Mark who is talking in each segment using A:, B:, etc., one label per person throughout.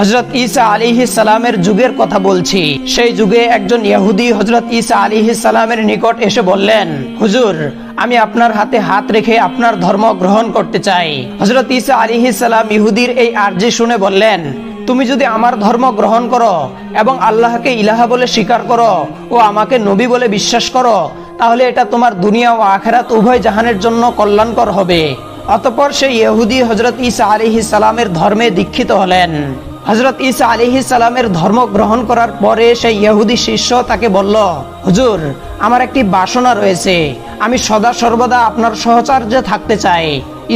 A: হজরত ঈসা আলিহি সালামের যুগের কথা বলছি। সেই যুগে একজন ইহুদি হজরত ঈসা আলিহি সালামের নিকট এসে বললেন, হুজুর, আমি আপনার হাতে হাত রেখে আপনার ধর্ম গ্রহণ করতে চাই। হজরত ঈসা আলিহি সালাম ইহুদির এই আর্জি শুনে বললেন, তুমি যদি আমার ধর্ম গ্রহণ করো এবং আল্লাহকে ইলাহা বলে স্বীকার করো ও আমাকে নবী বলে বিশ্বাস করো, তাহলে এটা তোমার দুনিয়া ও আখেরাত উভয় জাহানের জন্য কল্যাণকর হবে। অতপর সেই ইহুদি হজরত ঈসা আলিহি সালামের ধর্মে দীক্ষিত হলেন। হজরত ঈসা আলিহি সালামের ধর্ম গ্রহণ করার পরে সেই ইহুদি শিষ্য তাকে বলল, হুজুর, আমার একটি বাসনা রয়েছে। আমি সদা সর্বদা আপনার সহচার্যে থাকতে চাই।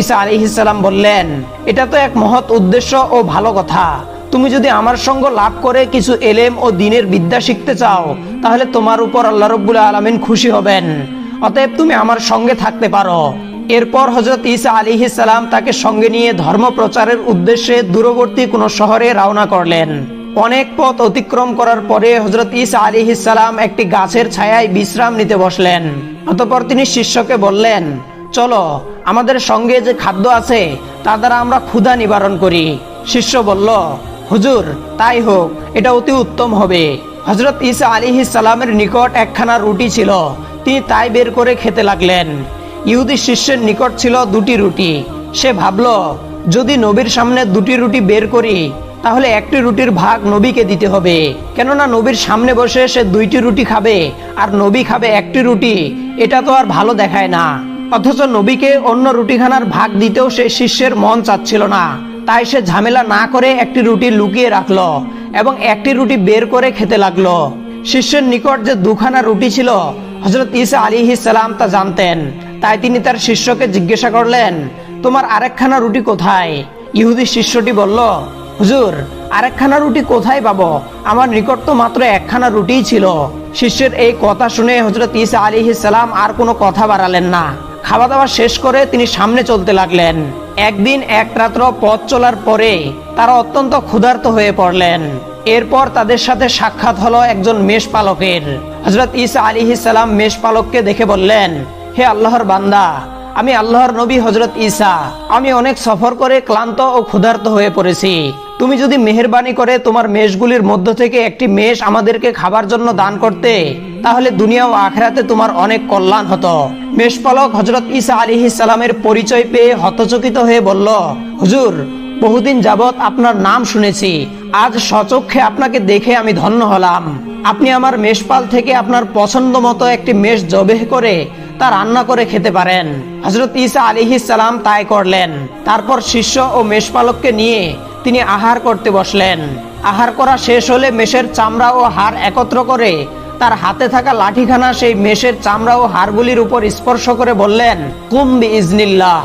A: ঈসা আলিহি সালাম বললেন, এটা তো এক মহৎ উদ্দেশ্য ও ভালো কথা। তুমি যদি আমার সঙ্গ লাভ করে কিছু এলেম ও দিনের বিদ্যা শিখতে চাও, তাহলে তোমার উপর আল্লাহ রব্বুল আলমিন খুশি হবেন। অতএব তুমি আমার সঙ্গে থাকতে পারো। এরপর হজরত ঈসা আলিহি সালাম তাকে সঙ্গে নিয়ে ধর্ম প্রচারের উদ্দেশ্যে দূরবর্তী কোনো শহরে রওনা করলেন। অনেক পথ অতিক্রম করার পরে হজরত ঈসা আলিহি সালাম একটি গাছের ছায়ায় বিশ্রাম নিতে বসলেন। অতপর তিনি শিষ্যকে বললেন, চলো, আমাদের সঙ্গে যে খাদ্য আছে, তা দ্বারা আমরা ক্ষুধা নিবারণ করি। শিষ্য বলল, হুজুর, তাই হোক, এটা অতি উত্তম হবে। হজরত ঈসা আলিহি সালামের নিকট একখানা রুটি ছিল, তিনি তাই বের করে খেতে লাগলেন। ইহুদি শিষ্যের নিকট ছিল দুটি রুটি। সে ভাবল, যদি নবীর সামনে দুটি রুটি বের করি, তাহলে একটি রুটির ভাগ নবীকে দিতে হবে। কেননা নবীর সামনে বসে সে দুইটি রুটি খাবে, আর নবী খাবে একটি রুটি। এটা তো আর ভালো দেখায় না। অথচ নবীকে অন্য রুটিখানার ভাগ দিতেও সে শিষ্যের মন চাচ্ছিল না। তাই সে ঝামেলা না করে একটি রুটি লুকিয়ে রাখল এবং একটি রুটি বের করে খেতে লাগল। শিষ্যের নিকট যে দুখানা রুটি ছিল হজরত ঈসা আলিহি সালাম তা জানতেন। তাই তিনি তার শিষ্যকে জিজ্ঞাসা করলেন, তোমার আরেকখানা রুটি কোথায়? ইহুদি শিষ্যটি বলল, হুজুর, আরেকখানা রুটি কোথায় পাবো? আমার নিকট তো মাত্র একখানা রুটিই ছিল। শিষ্যের এই কথা শুনে হজরত ঈসা আলিহি সালাম আর কোনো কথা বাড়ালেন না। খাওয়া দাওয়া শেষ করে তিনি সামনে চলতে লাগলেন। একদিন এক রাত্র পথ চলার পরে তারা অত্যন্ত ক্ষুধার্ত হয়ে পড়লেন। এরপর তাদের সাথে সাক্ষাৎ হলো একজন মেষ পালকের হজরত ঈসা আলিহি সালাম মেষ পালককে দেখে বললেন হে আল্লাহর বান্দা, আমি আল্লাহর নবী হজরত ঈসা, আমি অনেক সফর করে ক্লান্ত ও ক্ষুধার্ত হয়ে পড়েছি। তুমি যদি মেহরবানি করে তোমার মেষগুলির মধ্য থেকে একটি মেষ আমাদেরকে খাবার জন্য দান করতে, তাহলে দুনিয়া ও আখেরাতে তোমার অনেক কল্যাণ হতো। মেষপালক হজরত ঈসা আলিহি সালামের পরিচয় পেয়ে হতচকিত হয়ে বলল, হুজুর, বহুদিন যাবৎ আপনার নাম শুনেছি, আজ সচক্ষে আপনাকে দেখে আমি ধন্য হলাম। আপনি আমার মেষপাল থেকে আপনার পছন্দ মতো একটি মেষ জবেহ করে তা রান্না করে খেতে পারেন। হজরত ঈসা আলিহি সালাম তাই করলেন। তারপর শিষ্য ও মেষপালককে নিয়ে তিনি আহার করতে বসলেন। আহার করা শেষ হলে মেষের চামড়া ও হাড় একত্র করে তার হাতে থাকা লাঠিখানা সেই মেষের চামড়া ও হাড়গুলির উপর স্পর্শ করে বললেন কুম্বি ইজনিল্লাহ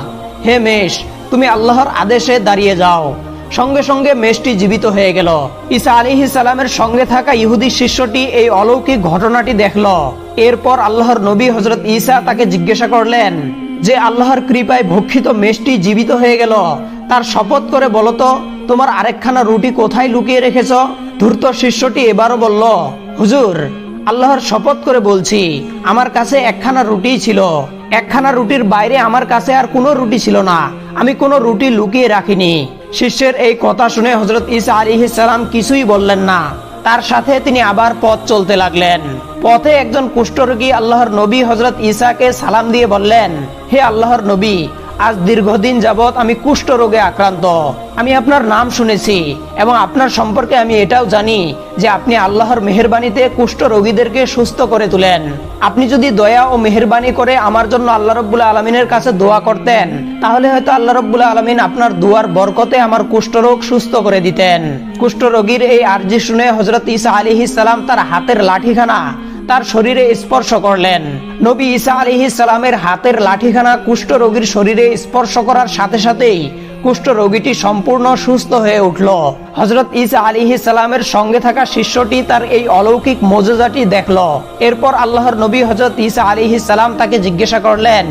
A: হে মেষ, তুমি আল্লাহর আদেশে দাঁড়িয়ে যাও। সঙ্গে সঙ্গে মেষটি জীবিত হয়ে গেল। ঈসা আলিহি সালামের সঙ্গে থাকা ইহুদি শিষ্যটি এই অলৌকিক ঘটনাটি দেখল। এরপর আল্লাহর নবী হজরত ঈসা তাকে জিজ্ঞাসা করলেন, যে আল্লাহর কৃপায় ভক্ষিত মেষটি জীবিত হয়ে গেল, তার শপথ করে বলতো তোমার আরেকখানা রুটি কোথায় লুকিয়ে রেখেছ? ধূর্ত শিষ্যটি এবারও বলল, হুজুর, আল্লাহর শপথ করে বলছি, আমার কাছে একখানা রুটি ছিল। একখানা রুটির বাইরে আমার কাছে আর কোনো রুটি ছিল না। আমি কোনো রুটি লুকিয়ে রাখিনি। শিষ্যের এই কথা শুনে হজরত ইসা আলী সালাম কিছুই বললেন না। তার সাথে তিনি আবার পথ চলতে লাগলেন। পথে একজন কুষ্ঠরোগী আল্লাহর নবী হজরত ইসাকে সালাম দিয়ে বললেন, হে আল্লাহর নবী আজ দীর্ঘদিন যাবৎ আমি কুষ্ঠ রোগে আক্রান্ত। আমি আপনার নাম শুনেছি এবং আপনার সম্পর্কে আমি এটাও জানি যে আপনি আল্লাহর মেহরবানিতে কুষ্ঠ রোগীদেরকে সুস্থ করে তুলেন। আপনি যদি দয়া ও মেহরবানি করে আমার জন্য আল্লাহ রব্বুল্লাহ আলমিনের কাছে দোয়া করতেন, তাহলে হয়তো আল্লাহ রব্বুল্লাহ আলমিন আপনার দুয়ার বরকতে আমার কুষ্ঠরোগ সুস্থ করে দিতেন। কুষ্ঠ রোগীর এই আর্জি শুনে হজরত ইসা আলী সালাম তার হাতের লাঠিখানা তার শরীরে স্পর্শ করলেন। নবী ঈসা আলিহি সালামের হাতের লাঠিখানা কুষ্ঠ রোগীর শরীরে স্পর্শ করার সাথে সাথেই কুষ্ঠ রোগীটি সম্পূর্ণ সুস্থ হয়ে উঠল। হজরত ঈসা আলিহি সালামের সঙ্গে থাকা শিষ্যটি তার এই অলৌকিক মজুজাটি দেখল। এরপর আল্লাহর নবী হজরত ঈসা আলিহি সালাম তাকে জিজ্ঞাসা করলেন,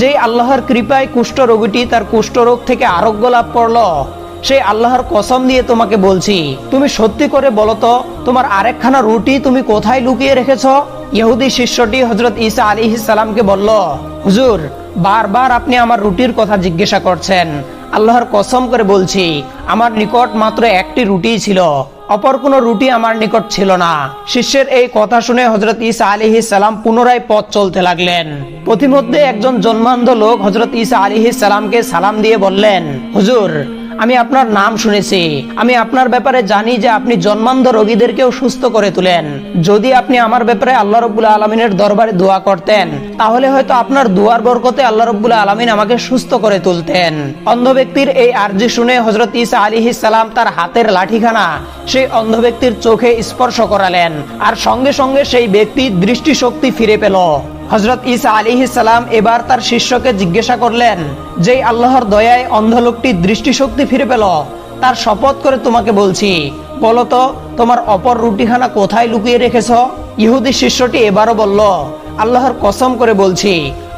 A: যে আল্লাহর কৃপায় কুষ্ঠ রোগীটি তার কুষ্ঠ রোগ থেকে আরোগ্য লাভ করল সেই আল্লাহর কসম দিয়ে তোমাকে বলছি, তুমি সত্যি করে বলো তো, তোমার আরেকখানা রুটি তুমি কোথায় লুকিয়ে রেখেছ? ইহুদি শিষ্যটি হজরত ঈসা আলী সালামকে বলল, হুজুর, বারবার আপনি আমার রুটির কথা জিজ্ঞাসা করছেন। আল্লাহর কসম করে বলছি, আমার নিকট মাত্র একটি রুটি ছিল, অপর কোনো রুটি আমার নিকট ছিল না। শিষ্যের এই কথা শুনে হজরত ঈসা আলী সালাম পুনরায় পথ চলতে লাগলেন। পথিমধ্যে একজন জন্মান্ধ লোক হজরত ঈসা আলী সালামকে সালাম দিয়ে বললেন, হুজুর আমি আপনার নাম শুনেছি। আমি আপনার ব্যাপারে জানি যে আপনি জন্মান্ধ রোগীদেরকেও সুস্থ করে তুলেন। যদি আপনি আমার ব্যাপারে আল্লাহ রব্বুল্লাহ আলমিনের দরবারে দোয়া করতেন, তাহলে হয়তো আপনার দুয়ার বরকতে আল্লাহ রব্বুল্লাহ আলমিন আমাকে সুস্থ করে তুলতেন। অন্ধ ব্যক্তির এই আর্জি শুনে হজরত ইসা আলী সালাম তার হাতের লাঠিখানা সেই অন্ধ ব্যক্তির চোখে স্পর্শ করালেন। আর সঙ্গে সঙ্গে সেই ব্যক্তি দৃষ্টিশক্তি ফিরে পেল। হজরত ইসা আলী সালাম এবার তার শিষ্যকে জিজ্ঞাসা করলেন যে আল্লাহর দয়ায় অন্ধ লোকটি দৃষ্টিশক্তি ফিরে পেল, তার শপথ করে তোমাকে বলছি বলতো তোমার অপর রুটিখানা কোথায় লুকিয়ে রেখেছ? ইহুদি শিষ্যটি এবারও বলল, আল্লাহর কসম করে বলছি,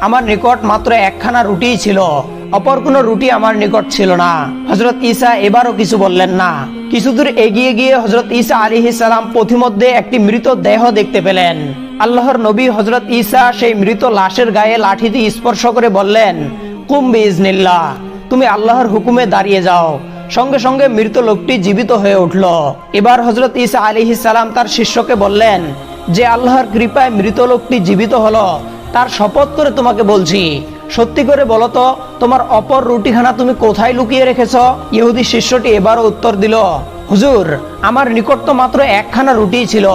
A: আমার নিকট মাত্র একখানা রুটিই ছিল অপর কোনো রুটি আমার নিকট ছিল না। হজরত ঈসা এবারও কিছু বললেন না। কিছু কিছুদূর এগিয়ে গিয়ে হজরত ঈসা আলী সালাম পথিমধ্যে একটি মৃত দেহ দেখতে পেলেন। আল্লাহর নবী হজরত ঈসা সেই মৃত লাশের গায়ে লাঠি দিয়ে স্পর্শ করে বললেন কুম্বি ইজনিল্লাহ তুমি আল্লাহর হুকুমে দাঁড়িয়ে যাও। সঙ্গে সঙ্গে মৃত লোকটি জীবিত হয়ে উঠল। এবার হজরত ঈসা আলী সালাম তার শিষ্যকে বললেন, যে আল্লাহর কৃপায় মৃত লোকটি জীবিত হলো, তার শপথ করে তোমাকে বলছি সত্যি করে বলতো তোমার অপর রুটিখানা তুমি কোথায় লুকিয়ে রেখেছ? ইহুদি শিষ্যটি এবারও উত্তর দিল, হুজুর, আমার নিকট তো মাত্র একখানা রুটি ছিল,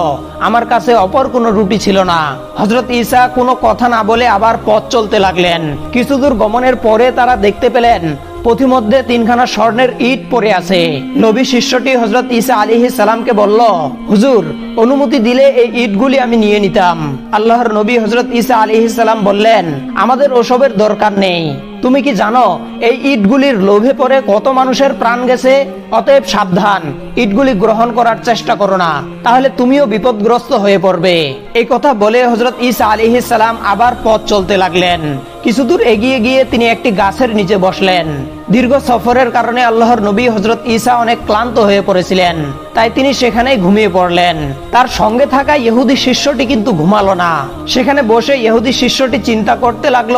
A: আমার কাছে অপর কোনো রুটি ছিল না। হজরত ঈসা কোনো কথা না বলে আবার পথ চলতে লাগলেন। কিছু দূর গমনের পরে তারা দেখতে পেলেন পথিমধ্যে তিনখানা স্বর্ণের ইট পড়ে আছে। নবী শিষ্যটি হজরত ইসা আলী সালামকে বলল, হুজুর, অনুমতি দিলে এই ইটগুলি আমি নিয়ে নিতাম। আল্লাহর নবী হজরত ইসা আলিহি সালাম বললেন, আমাদের ওসবের দরকার নেই। তুমি কি জানো, এই ইটগুলির লোভে পড়ে কত মানুষের প্রাণ গেছে? অতএব সাবধান। ইটগুলি গ্রহণ করার চেষ্টা করো না, তাহলে তুমিও বিপদগ্রস্ত হয়ে পড়বে। এই কথা বলে হজরত ঈসা আলী সালাম আবার পথ চলতে লাগলেন। কিছুদূর এগিয়ে গিয়ে তিনি একটি গাছের নিচে বসলেন। দীর্ঘ সফরের কারণে আল্লাহর নবী হজরত ঈসা অনেক ক্লান্ত হয়ে পড়েছিলেন, তাই তিনি সেখানেই ঘুমিয়ে পড়লেন। তার সঙ্গে থাকা ইহুদি শিষ্যটি কিন্তু ঘুমালো না। সেখানে বসে ইহুদি শিষ্যটি চিন্তা করতে লাগল,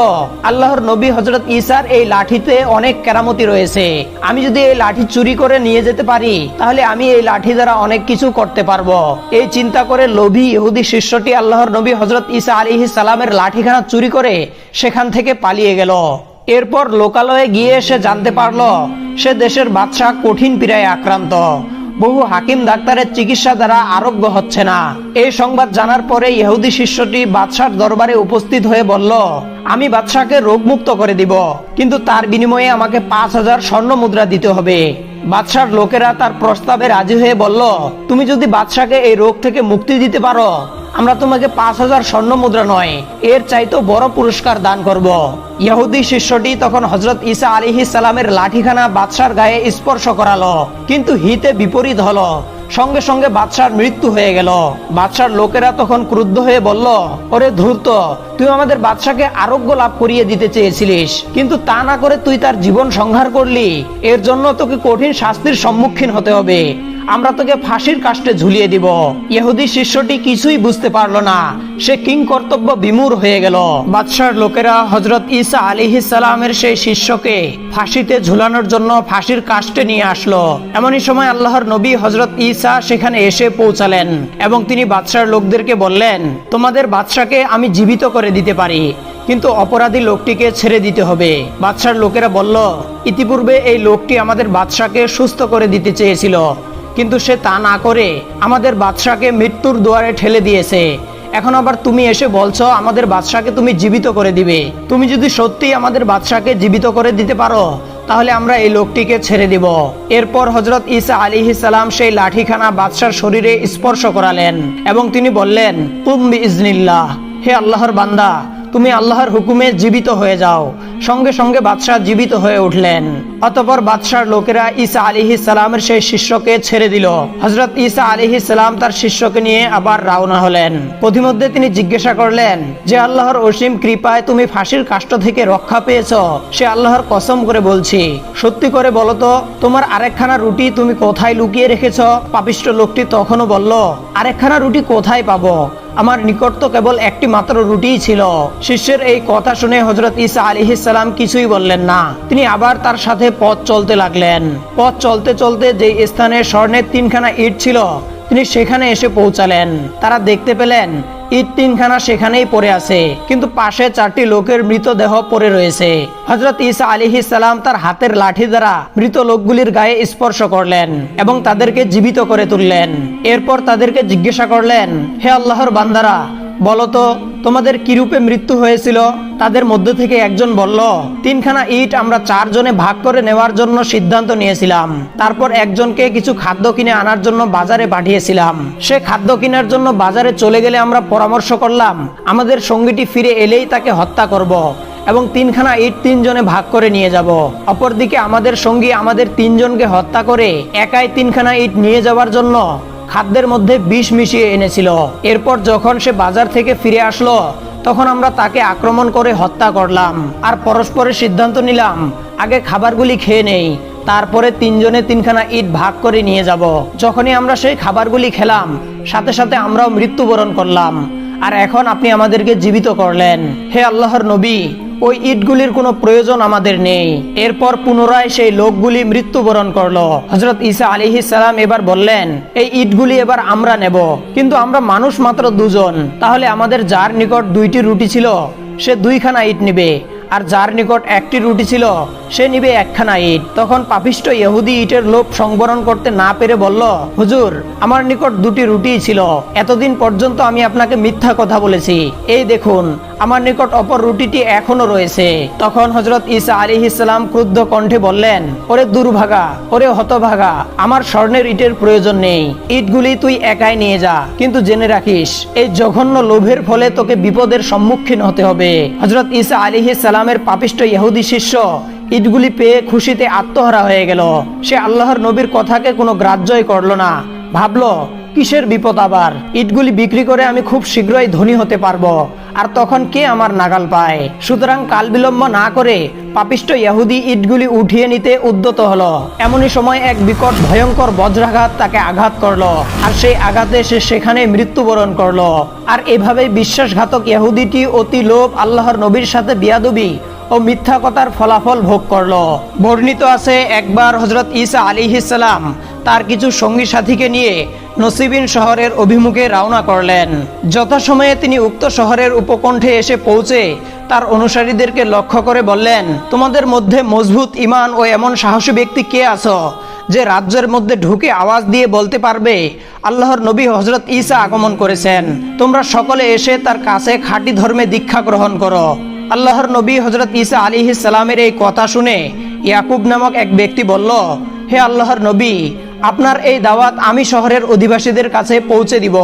A: আল্লাহর নবী হজরত ঈসার এই লাঠিতে অনেক কেরামতি রয়েছে। আমি যদি এই লাঠি চুরি করে নিয়ে যেতে পারি, তাহলে আমি এই লাঠি দ্বারা অনেক কিছু করতে পারব। এই চিন্তা করে লোভী ইহুদি শিষ্যটি আল্লাহর নবী হজরত ইসা আলী সালামের লাঠিখানা চুরি করে সেখান থেকে পালিয়ে গেল। এরপর লোকালয়ে গিয়ে সে জানতে পারল, সে দেশের বাদশাহ কঠিন পীড়ায় আক্রান্ত। বহু হাকিম ডাক্তারের চিকিৎসা দ্বারা আরোগ্য হচ্ছে না। এই সংবাদ জানার পরে ইহুদি শিষ্যটি বাদশার দরবারে উপস্থিত হয়ে বলল, আমি বাদশাকে রোগমুক্ত করে দিব, কিন্তু তার বিনিময়ে আমাকে পাঁচ হাজার স্বর্ণ মুদ্রা দিতে হবে। বাদশার লোকেরা তার প্রস্তাবে রাজি হয়ে বলল, তুমি যদি বাদশাকে এই রোগ থেকে মুক্তি দিতে পারো, আমরা তোমাকে পাঁচ হাজার স্বর্ণ মুদ্রা নয়, এর চাইতো বড় পুরস্কার দান করব। ইহুদি শিষ্যটি তখন হজরত ইসা আলিহি সালামের লাঠিখানা বাদশার গায়ে স্পর্শ করালো, কিন্তু হিতে বিপরীত হলো। সঙ্গে সঙ্গে বাদশার মৃত্যু হয়ে গেল। বাদশার লোকেরা তখন ক্রুদ্ধ হয়ে বলল, ওরে ধূর্ত, তুই আমাদের বাদশাকে আরোগ্য লাভ করিয়ে দিতে চেয়েছিলিস, কিন্তু তা না করে তুই তার জীবন সংহার করলি। এর জন্য তোকে কঠিন শাস্তির সম্মুখীন হতে হবে। আমরা তোকে ফাঁসির কাষ্টে ঝুলিয়ে দিব। ইহুদি শিষ্যটি কিছুই বুঝতে পারল না। সে কিং কর্তব্য বিমূর হয়ে গেল। বাদশার লোকেরা হজরত ঈসা আলিহি সালামের সেই শিষ্যকে ফাঁসিতে ঝুলানোর জন্য ফাঁসির কাষ্টে নিয়ে আসলো। এমনই সময় আল্লাহর নবী হজরত ঈসা সেখানে এসে পৌঁছালেন এবং তিনি বাদশার লোকদেরকে বললেন, তোমাদের বাদশাকে আমি জীবিত করে দিতে পারি, কিন্তু অপরাধী লোকটিকে ছেড়ে দিতে হবে। বাদশার লোকেরা বলল, ইতিপূর্বে এই লোকটি আমাদের বাদশাকে সুস্থ করে দিতে চেয়েছিল, কিন্তু সে তা না করে আমাদের বাদশাকে মৃত্যুর দুয়ারে ঠেলে দিয়েছে। এখন আবার তুমি এসে বলছো, আমাদের বাদশাকে তুমি জীবিত করে দিবে। তুমি যদি সত্যি আমাদের বাদশাকে জীবিত করে দিতে পারো, তাহলে আমরা এই লোকটিকে ছেড়ে দিব। এরপর হজরত ইসা আলী সালাম সেই লাঠিখানা বাদশার শরীরে স্পর্শ করালেন এবং তিনি বললেন কুম্বি ইজনিল্লাহ হে আল্লাহর বান্দা তুমি আল্লাহর হুকুমে জীবিত হয়ে যাও। সঙ্গে সঙ্গে বাদশাহ জীবিত হয়ে উঠলেন। অতপর বাদশার লোকেরা ঈসা আলিহি সালামের সেই শিষ্যকে ছেড়ে দিল। হজরত ঈসা আলিহি সালাম তার শিষ্যকে নিয়ে আবার রওনা হলেন। পথিমধ্যে তিনি জিজ্ঞাসা করলেন, যে আল্লাহর অসীম কৃপায় তুমি ফাঁসির কাষ্ট থেকে রক্ষা পেয়েছ? সে আল্লাহর কসম করে বলছি। সত্যি করে বলো তো, তোমার আরেকখানা রুটি তুমি কোথায় লুকিয়ে রেখেছ? পাপিষ্ট লোকটি তখনও বলল, আরেকখানা রুটি কোথায় পাবো? আমার নিকট তো কেবল একটি মাত্র রুটিই ছিল। শিষ্যের এই কথা শুনে হজরত ইসা আলিহিসাল্লাম কিছুই বললেন না। তিনি আবার তার সাথে পথ চলতে লাগলেন। পথ চলতে চলতে যে স্থানে স্বর্ণের তিনখানা ইট ছিল, তিনি সেখানে এসে পৌঁছালেন। তারা দেখতে পেলেন ইট তিনখানা সেখানেই পড়ে আছে, কিন্তু পাশে চারটি লোকের মৃতদেহ পড়ে রয়েছে। হজরত ইসা আলিহি সালাম তার হাতের লাঠি দ্বারা মৃত লোকগুলির গায়ে স্পর্শ করলেন এবং তাদেরকে জীবিত করে তুললেন। এরপর তাদেরকে জিজ্ঞাসা করলেন, হে আল্লাহর বান্দারা বলতো, তোমাদের কিরূপে মৃত্যু হয়েছিল? তাদের মধ্যে থেকে একজন বলল, তিনখানা ইট আমরা চারজনে ভাগ করে নেওয়ার জন্য সিদ্ধান্ত নিয়েছিলাম। তারপর একজনকে কিছু খাদ্য কিনে আনার জন্য বাজারে পাঠিয়েছিলাম। সে খাদ্য কেনার জন্য বাজারে চলে গেলে আমরা পরামর্শ করলাম, আমাদের সঙ্গীটি ফিরে এলেই তাকে হত্যা করব। এবং তিনখানা ইট তিনজনে ভাগ করে নিয়ে যাব। অপরদিকে আমাদের সঙ্গী আমাদের তিনজনকে হত্যা করে একাই তিনখানা ইট নিয়ে যাওয়ার জন্য খাদ্যের মধ্যে বিষ মিশিয়ে এনেছিল। এরপর যখন সে বাজার থেকে ফিরে আসলো, তখন আমরা তাকে আক্রমণ করে হত্যা করলাম আর পরস্পরের সিদ্ধান্ত নিলাম, আগে খাবারগুলি খেয়ে নেই, তারপরে তিনজনে তিনখানা ইট ভাগ করে নিয়ে যাব। যখনই আমরা সেই খাবারগুলি খেলাম, সাথে সাথে আমরাও মৃত্যুবরণ করলাম। আর এখন আপনি আমাদেরকে জীবিত করলেন। হে আল্লাহর নবী ওই ইটগুলির কোনো প্রয়োজন আমাদের নেই। এরপর পুনরায় সেই লোকগুলি মৃত্যুবরণ করল। হজরত ঈসা আলিহি সালাম এবার বললেন, এই ইটগুলি এবার আমরা নেব, কিন্তু আমরা মানুষ মাত্র দুজন। তাহলে আমাদের যার নিকট দুইটি রুটি ছিল, সে দুইখানা ইট নিবে। আর যার নিকট একটি রুটি ছিল, সে নিবে একখানা ইট। তখন পাপিষ্ট ইহুদি ইটের লোভ সংবরণ করতে না পেরে বলল, হুজুর, আমার নিকট দুটি রুটি ছিল। এতদিন পর্যন্ত আমি আপনাকে মিথ্যা কথা বলেছি। এই দেখুন, আমার নিকট অপর রুটিটি এখনও রয়েছে। তখন হজরত ঈসা আলী ইসলাম ক্রুদ্ধ কণ্ঠে বললেন, ওরে দুর্ভাগা, ওরে হতভাগা, আমার স্বর্ণের ইটের প্রয়োজন নেই। ইটগুলি তুই একাই নিয়ে যা, কিন্তু জেনে রাখিস, এই জঘন্য লোভের ফলে তোকে বিপদের সম্মুখীন হতে হবে। হজরত ঈসা আলী সালামের পাপিষ্ট ইহুদি শিষ্য ইটগুলি পেয়ে খুশিতে আত্মহারা হয়ে গেল। সে আল্লাহর নবীর কথাকে কোনো গ্রাহ্যই করল না। ভাবল, কিসের বিপদ আবার? ইটগুলি বিক্রি করে আমি খুব শীঘ্রই ধনী হতে পারব। আর তখন কে আমার নাগাল পায়? সুতরাং কাল বিলম্ব না করে পাপিষ্ট ইহুদি ইটগুলি উঠিয়ে নিতে উদ্যত হলো। এমনই সময় এক বিকট ভয়ঙ্কর বজ্রাঘাত তাকে আঘাত করল আর সেই আঘাতে সে সেখানে মৃত্যুবরণ করল। আর এভাবে বিশ্বাসঘাতক ইহুদিটি অতি লোভ আল্লাহর নবীর সাথে বিয়াদবি ও মিথ্যা কথার ফলাফল ভোগ করল। বর্ণিত আছে একবার হজরত ঈসা আলিহিসাল্লাম তার কিছু সঙ্গী সাথীকে নিয়ে নসিবিন শহরের অভিমুখে রওনা করলেন। যথাসময়ে তিনি উক্ত শহরের উপকণ্ঠে এসে পৌঁছে তার অনুসারীদেরকে লক্ষ্য করে বললেন, তোমাদের মধ্যে মজবুত ইমান ও এমন সাহসী ব্যক্তি কে আছো যে রাজ্যের মধ্যে ঢুকে আওয়াজ দিয়ে বলতে পারবে, আল্লাহর নবী হজরত ঈসা আগমন করেছেন। তোমরা সকলে এসে তার কাছে খাঁটি ধর্মে দীক্ষা গ্রহণ করো। আল্লাহর নবী হজরত ঈসা আলী সালামের এই কথা শুনে ইয়াকুব নামক এক ব্যক্তি বলল, হে আল্লাহর নবী আপনার এই দাওয়াত আমি শহরের অধিবাসীদের কাছে পৌঁছে দিব।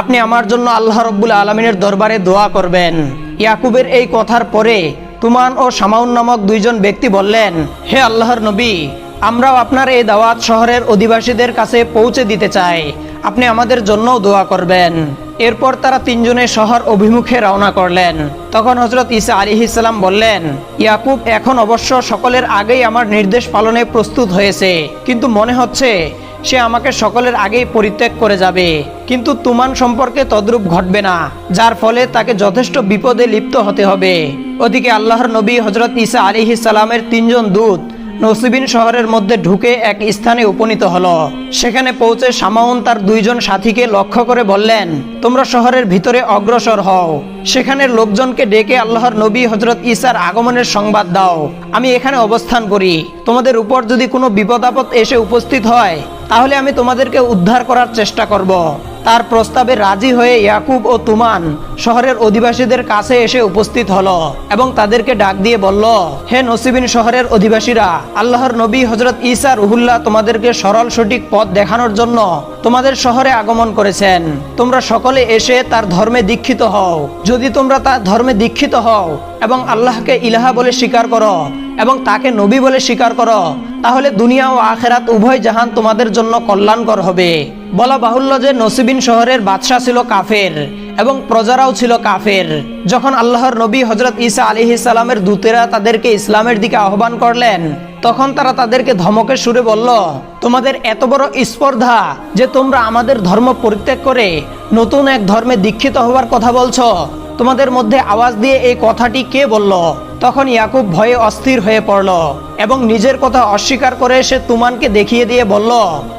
A: আপনি আমার জন্য আল্লাহ রব্বুল আলমিনের দরবারে দোয়া করবেন। ইয়াকুবের এই কথার পরে তুমান ও সামাউন নামক দুইজন ব্যক্তি বললেন, হে আল্লাহর নবী আমরাও আপনার এই দাওয়াত শহরের অধিবাসীদের কাছে পৌঁছে দিতে চাই। আপনি আমাদের জন্যও দোয়া করবেন। এরপর তারা তিনজনে শহর অভিমুখে রওনা করলেন। তখন হজরত ইসা আলী ইসলাম বললেন, ইয়াকুব, এখন অবশ্য সকলের আগেই আমার নির্দেশ পালনে প্রস্তুত হয়েছে। কিন্তু মনে হচ্ছে, সে আমাকে সকলের আগেই পরিত্যাগ করে যাবে। কিন্তু তুমান সম্পর্কে তদ্রূপ ঘটবে না, যার ফলে তাকে যথেষ্ট বিপদে লিপ্ত হতে হবে। ওদিকে আল্লাহর নবী হজরত ইসা আলী সালামের তিনজন দূত নসিবিন শহরের মধ্যে ঢুকে এক স্থানে উপনীত হলো। সেখানে পৌঁছে সামাউন তার দুইজন সাথীকে লক্ষ্য করে বললেন, তোমরা শহরের ভিতরে অগ্রসর হও। সেখানের লোকজনকে ডেকে আল্লাহর নবী হজরত ইসার আগমনের সংবাদ দাও। আমি এখানে অবস্থান করি। তোমাদের উপর যদি কোনো বিপদ আপদ এসে উপস্থিত হয়, তাহলে আমি তোমাদেরকে উদ্ধার করার চেষ্টা করব। তার প্রস্তাবে রাজি হয়ে ইয়াকুব ও তুমান শহরের অধিবাসীদের কাছে এসে উপস্থিত হলো এবং তাদেরকে ডাক দিয়ে বলল, হে নসিবিন শহরের অধিবাসীরা, আল্লাহর নবী হজরত ঈসা রুহুল্লাহ তোমাদেরকে সরল সঠিক পথ দেখানোর জন্য তোমাদের শহরে আগমন করেছেন। তোমরা সকলে এসে তার ধর্মে দীক্ষিত হও। যদি তোমরা তার ধর্মে দীক্ষিত হও এবং আল্লাহকে ইলাহা বলে স্বীকার করো এবং তাকে নবী বলে স্বীকার করো, তাহলে দুনিয়া ও আখেরাত উভয় জাহান তোমাদের জন্য কল্যাণকর হবে। বলা বাহুল্য যে নসিবিন শহরের বাদশাহ ছিল কাফের এবং প্রজারাও ছিল কাফের। যখন আল্লাহর নবী হজরত ঈসা আলী সালামের দূতেরা তাদেরকে ইসলামের দিকে আহ্বান করলেন, তখন তারা তাদেরকে ধমকের সুরে বলল, তোমাদের এত বড় স্পর্ধা যে তোমরা আমাদের ধর্ম পরিত্যাগ করে নতুন এক ধর্মে দীক্ষিত হওয়ার কথা বলছ। তোমাদের মধ্যে আওয়াজ দিয়ে এই কথাটি কে বলল? তখন ইয়াকুব ভয়ে অস্থির হয়ে পড়ল এবং নিজের কথা অস্বীকার করে সে তুমানকে দেখিয়ে দিয়ে বলল,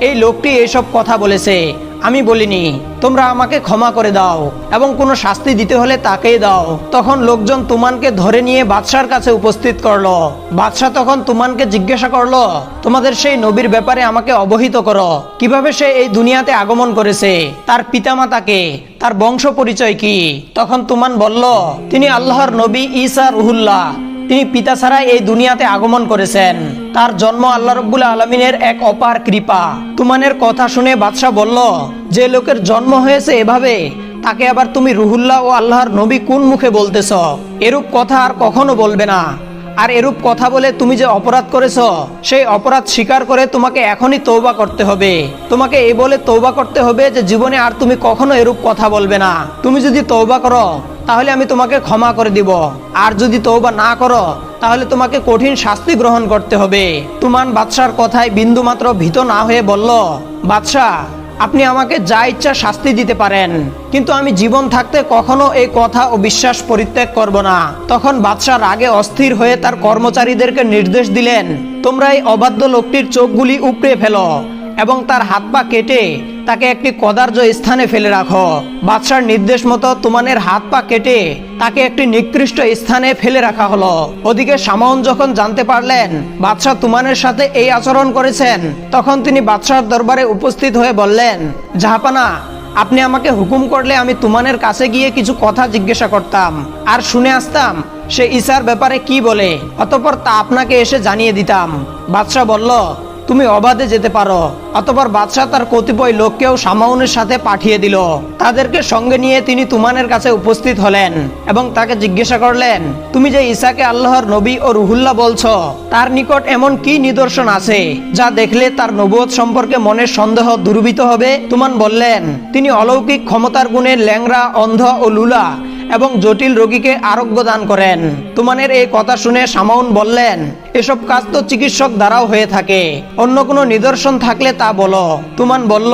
A: এই লোকটি এসব কথা বলেছে। আমি বলিনি, তোমরা আমাকে ক্ষমা করে দাও এবং কোনো শাস্তি দিতে হলে তাকেই দাও। তখন লোকজন তুমানকে ধরে নিয়ে বাদশার কাছে উপস্থিত করল। বাদশাহ তখন তুমানকে জিজ্ঞাসা করল, তোমাদের সেই নবীর ব্যাপারে আমাকে অবহিত করো। কীভাবে সে এই দুনিয়াতে আগমন করেছে? তার পিতামাতাকে তার বংশ পরিচয় কি? তখন তুমান বলল, তিনি আল্লাহর নবী ঈসা রুহুল্লাহ। তিনি পিতা ছাড়া এই দুনিয়াতে আগমন করেছেন। তার জন্ম আল্লাহ রব্বুল আলমিনের এক অপার কৃপা। তুমানের কথা শুনে বাদশাহ বলল, যে লোকের জন্ম হয়েছে এভাবে, তাকে আবার তুমি রুহুল্লাহ ও আল্লাহর নবী কোন মুখে বলতেছ? এরূপ কথা আর কখনো বলবে না। আর এরূপ কথা বলে তুমি যে অপরাধ করেছ, সেই অপরাধ স্বীকার করে তোমাকে এখনই তৌবা করতে হবে। তোমাকে এই বলে তৌবা করতে হবে যে জীবনে আর তুমি কখনো এরূপ কথা বলবে না। তুমি যদি তৌবা করো, তাহলে আমি তোমাকে ক্ষমা করে দিব। আর যদি তৌবা না করো, তাহলে তোমাকে কঠিন শাস্তি গ্রহণ করতে হবে। তুমান বাদশার কথায় বিন্দুমাত্র ভীত না হয়ে বলল, বাদশাহ আপনি আমাকে যা ইচ্ছা শাস্তি দিতে পারেন। কিন্তু আমি জীবন থাকতে কখনো এই কথা ও বিশ্বাস পরিত্যাগ করব না। তখন বাদশাহ রাগে অস্থির হয়ে তার কর্মচারীদেরকে নির্দেশ দিলেন, তোমরা এই অবাধ্য লোকটির চোখগুলি উপড়ে ফেলো এবং তার হাত পা কেটে তাকে একটি কদার্য স্থানে ফেলে রাখো। বাদশার নির্দেশ মতো তুমানের হাত পা কেটে তাকে একটি নিকৃষ্ট স্থানে ফেলে রাখা হলো। ওদিকে সামাউন যখন জানতে পারলেন বাদশাহ তুমানের সাথে এই আচরণ করেছেন, তখন তিনি বাদশার দরবারে উপস্থিত হয়ে বললেন, জাহাপানা, আপনি আমাকে হুকুম করলে আমি তুমানের কাছে গিয়ে কিছু কথা জিজ্ঞাসা করতাম। আর শুনে আসতাম সে ঈশার ব্যাপারে কি বলে, অতপর তা আপনাকে এসে জানিয়ে দিতাম। বাদশাহ বলল তুমি অবাধে যেতে পারো। অতপর বাদশাহ তার কতিপয় লোককেও সামাউনের সাথে পাঠিয়ে দিল। তাদেরকে সঙ্গে নিয়ে তিনি তুমানের কাছে উপস্থিত হলেন এবং তাকে জিজ্ঞাসা করলেন, তুমি যে ঈসাকে আল্লাহর নবী ও রুহুল্লাহ বলছো, তার নিকট এমন কি নিদর্শন আছে, যা দেখলে তার নবুয়ত সম্পর্কে মনের সন্দেহ দূরীভূত হবে? তুমান বললেন, তিনি অলৌকিক ক্ষমতার গুণে ল্যাংরা অন্ধ ও লুলা এবং জটিল রোগীকে আরোগ্য দান করেন। তুমানের এই কথা শুনে সামাউন বললেন এসব কাজ তো চিকিৎসক দ্বারাও হয়ে থাকে। অন্য কোনো নিদর্শন থাকলে তা বলো। তুমান বলল,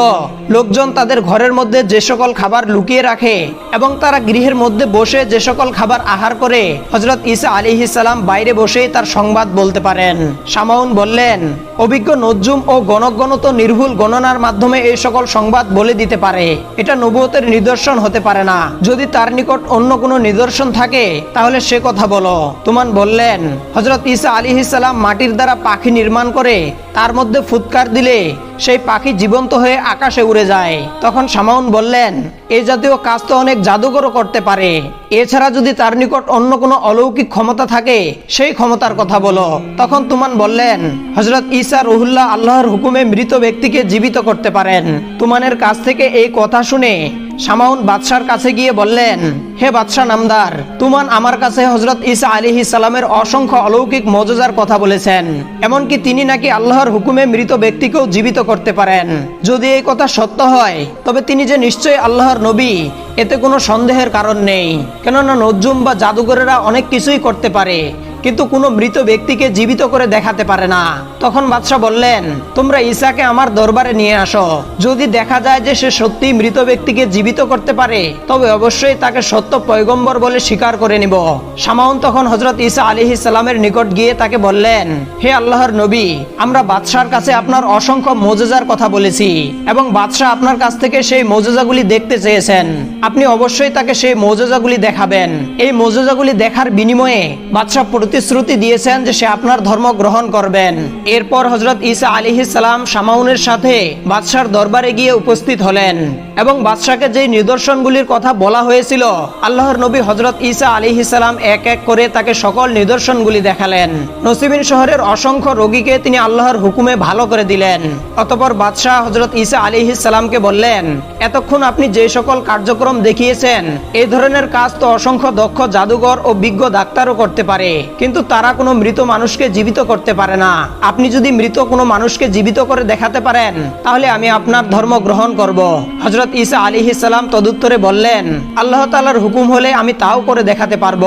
A: লোকজন তাদের ঘরের মধ্যে যে সকল খাবার লুকিয়ে রাখে এবং তারা গৃহের মধ্যে বসে যে সকল খাবার আহার করে হজরত ঈসা আলী সালাম বাইরে বসেই তার সংবাদ বলতে পারেন। সামাউন বললেন, অভিজ্ঞ নজ্জুম ও গণগণ তো নির্ভুল গণনার মাধ্যমে এই সকল সংবাদ বলে দিতে পারে। এটা নবুয়তের নিদর্শন হতে পারে না। যদি তার নিকট অন্য কোনো নিদর্শন থাকে, তাহলে সে কথা বলো। তুমান বললেন হজরত ইসা আলী সালাম মাটির দ্বারা পাখি নির্মাণ করে তার মধ্যে ফুৎকার দিলে সেই পাখি জীবন্ত হয়ে আকাশে উড়ে যায়। তখন সামাউন বললেন এই জাতীয় কাজ তো অনেক জাদুকরও করতে পারে। এছাড়া যদি তার নিকট অন্য কোনো অলৌকিক ক্ষমতা থাকে, সেই ক্ষমতার কথা বলো। তখন তুমান বললেন হজরত ঈসা রহুল্লাহ আল্লাহর হুকুমে মৃত ব্যক্তিকে জীবিত করতে পারেন। তুমানের কাছ থেকে এই কথা শুনে সামাউন বাদশার কাছে গিয়ে বললেন, হে বাদশাহ নামদার, তুমান আমার কাছে হজরত ঈসা আলী সালামের অসংখ্য অলৌকিক মজজার কথা বলেছেন। এমনকি তিনি নাকি আল্লাহর হুকুমে মৃত ব্যক্তিকেও জীবিত করতে পারেন। যদি এই কথা সত্য হয়, তবে তিনি যে নিশ্চয়ই আল্লাহর নবী, এতে কোনো সন্দেহের কারণ নেই। কেননা নজ্জুম বা জাদুঘরেরা অনেক কিছুই করতে পারে, কিন্তু কোনো মৃত ব্যক্তিকে জীবিত করে দেখাতে পারে না। তখন বাদশাহ বললেন, তোমরা ঈসাকে আমার দরবারে নিয়ে আসো। যদি দেখা যায় যে সে সত্যি মৃত ব্যক্তিকে জীবিত করতে পারে, তবে অবশ্যই তাকে সত্য পয়গম্বর বলে স্বীকার করে নিব। সামাউন তখন হজরত ঈসা আলী সালামের নিকট গিয়ে তাকে বললেন, হে আল্লাহর নবী, আমরা বাদশার কাছে আপনার অসংখ্য মোজেজার কথা বলেছি এবং বাদশাহ আপনার কাছ থেকে সেই মোজেজাগুলি দেখতে চেয়েছেন। আপনি অবশ্যই তাকে সেই মোজেজাগুলি দেখাবেন। এই মোজেজাগুলি দেখার বিনিময়ে বাদশাহ প্রতিশ্রুতি দিয়েছেন যে সে আপনার ধর্ম গ্রহণ করবেন। এরপর হজরত ঈসা আলী সালাম সামাউনের সাথে বাদশার দরবারে গিয়ে উপস্থিত হলেন এবং বাদশাকে যে নিদর্শনগুলির কথা বলা হয়েছিল, আল্লাহর নবী হজরত ঈসা আলী সালাম এক এক করে তাকে সকল নিদর্শনগুলি দেখালেন। নসিবিন শহরের অসংখ্য রোগীকে তিনি আল্লাহর হুকুমে ভালো করে দিলেন। অতপর বাদশাহ হজরত ঈসা আলী সালামকে বললেন, এতক্ষণ আপনি যে সকল কার্যক্রম দেখিয়েছেন, এই ধরনের কাজ তো অসংখ্য দক্ষ জাদুঘর ও বিজ্ঞ ডাক্তারও করতে পারে, কিন্তু তারা কোনো মৃত মানুষকে জীবিত করতে পারে না। আপনি আপনি যদি মৃত কোনো মানুষকে জীবিত করে দেখাতে পারেন, তাহলে আমি আপনার ধর্ম গ্রহণ করব। হজরত ঈসা আলী সালাম তদুত্তরে বললেন, আল্লাহ তাআলার হুকুম হলে আমি তাও করে দেখাতে পারব।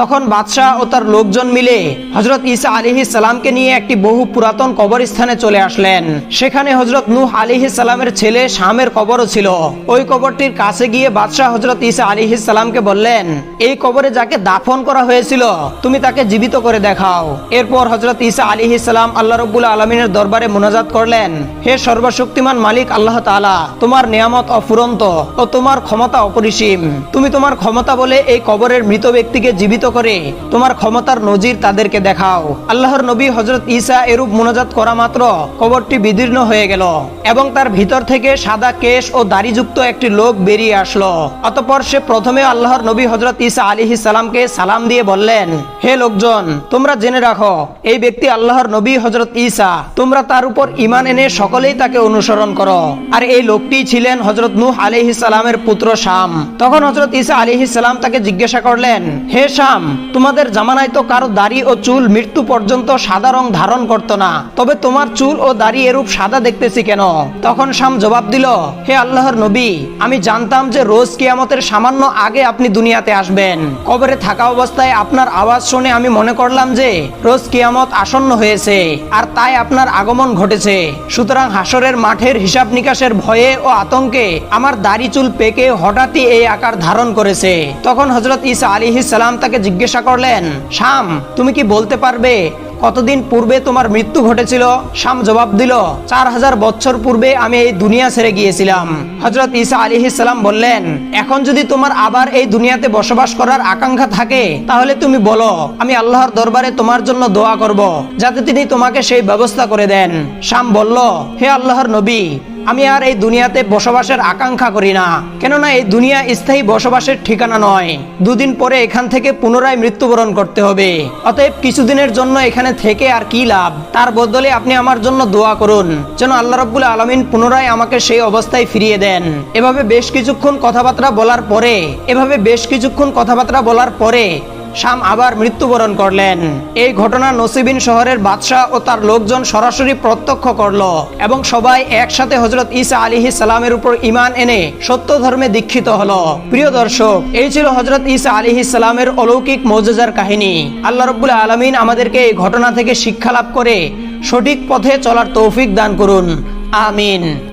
A: তখন বাদশাহ ও তার লোকজন মিলে হজরত ঈসা আলী সালামকে নিয়ে একটি বহু পুরাতন কবরস্থানে চলে আসলেন। সেখানে হজরত নূহ আলী সালামের ছেলে শামের কবরও ছিল। ওই কবরটির কাছে গিয়ে বাদশাহ হজরত ঈসা আলী সালামকে বললেন, এই কবরে যাকে দাফন করা হয়েছিল, তুমি তাকে জীবিত করে দেখাও। এরপর হজরত ঈসা আলী সালাম আল্লাহ রব্বুল আলমিনের দরবারে মোনাজাত করলেন, হে সর্বশক্তিমান মালিক আল্লাহ তাআলা, তোমার নিয়ামত অফুরন্ত ও তোমার ক্ষমতা অপরিসীম। তুমি তোমার ক্ষমতা বলে এই কবরের মৃত ব্যক্তিকে জীবিত করে তোমার ক্ষমতার নজির তাদেরকে দেখাও। আল্লাহর নবী হজরত ঈসা এরূপ মোনাজাত করা মাত্র কবরটি বিদীর্ণ হয়ে গেল এবং তার ভিতর থেকে সাদা কেশ ও দাড়িযুক্ত একটি লোক বেরিয়ে আসলো। অতপর সে প্রথমে আল্লাহর নবী হজরত ঈসা আলিহি সালামকে সালাম দিয়ে বললেন, হে লোকজন, তোমরা জেনে রাখো, এই ব্যক্তি আল্লাহর নবী হজরত ঈসা, তোমরা তার উপর ইমান এনে সকলেই তাকে অনুসরণ করো। আর এই লোকটি ছিলেন হজরত নূহ আলিহি সালামের পুত্র শাম। তখন হজরত ঈসা আলিহি সালাম তাকে জিজ্ঞাসা করলেন, হে শাম, তোমাদের জামানায় তো কারও দাড়ি ও চুল মৃত্যু পর্যন্ত সাদা রং ধারণ করতো না, তবে তোমার চুল ও দাড়ি এরূপ সাদা দেখতেছি কেন? তখন শাম জবাব দিল, হে আল্লাহর নবী, আমি জানতাম যে রোজ কিয়ামতের সামান্য আগে আপনি দুনিয়াতে আসবেন। কবরে থাকা অবস্থায় আপনার আওয়াজ শুনে আমি মনে করলাম যে রোজ কিয়ামত আসন্ন হয়েছে। আর তাই আপনার আগমন ঘটেছে। সুতরাং হাসরের মাঠের হিসাব নিকাশের ভয়ে ও আতঙ্কে আমার দাড়ি চুল পেকে হঠাৎই এই আকার ধারণ করেছে। তখন হজরত ইসা আলিহিস সালাম তাকে জিজ্ঞাসা করলেন, শাম, তুমি কি বলতে পারবে কতদিন পূর্বে তোমার মৃত্যু ঘটেছিল? শাম জবাব দিল, চার হাজার বছর পূর্বে আমি এই দুনিয়া ছেড়ে গিয়েছিলাম। হজরত ইসা আলী সালাম বললেন, এখন যদি তোমার আবার এই দুনিয়াতে বসবাস করার আকাঙ্ক্ষা থাকে, তাহলে তুমি বলো, আমি আল্লাহর দরবারে তোমার জন্য দোয়া করব, যাতে তিনি তোমাকে সেই ব্যবস্থা করে দেন। শাম বলল, হে আল্লাহর নবী আমি আর এই দুনিয়াতে বসবাসের আকাঙ্ক্ষা করি না। কেননা এই দুনিয়া স্থায়ী বসবাসের ঠিকানা নয়। দুদিন পরে এখান থেকে পুনরায় মৃত্যুবরণ করতে হবে। অতএব কিছুদিনের জন্য এখানে থেকে আর কি লাভ? তার বদলে আপনি আমার জন্য দোয়া করুন, যেন আল্লাহ রব্বুল আলমিন পুনরায় আমাকে সেই অবস্থায় ফিরিয়ে দেন। এভাবে বেশ কিছুক্ষণ কথাবার্তা বলার পরে, এভাবে বেশ কিছুক্ষণ কথাবার্তা বলার পরে শাম আবার মৃত্যুবরণ করলেন। এই ঘটনা নসিবিন শহরের বাদশাহ ও তার লোকজন সরাসরি প্রত্যক্ষ করল এবং সবাই একসাথে হজরত ঈসা আলিহি সালামের উপর ইমান এনে সত্য ধর্মে দীক্ষিত হলো। প্রিয় দর্শক এই ছিল হজরত ঈসা আলিহি সালামের অলৌকিক মৌজার কাহিনী। আল্লাহ রব্বুল আলমিন আমাদেরকে এই ঘটনা থেকে শিক্ষা লাভ করে সঠিক পথে চলার তৌফিক দান করুন। আমিন।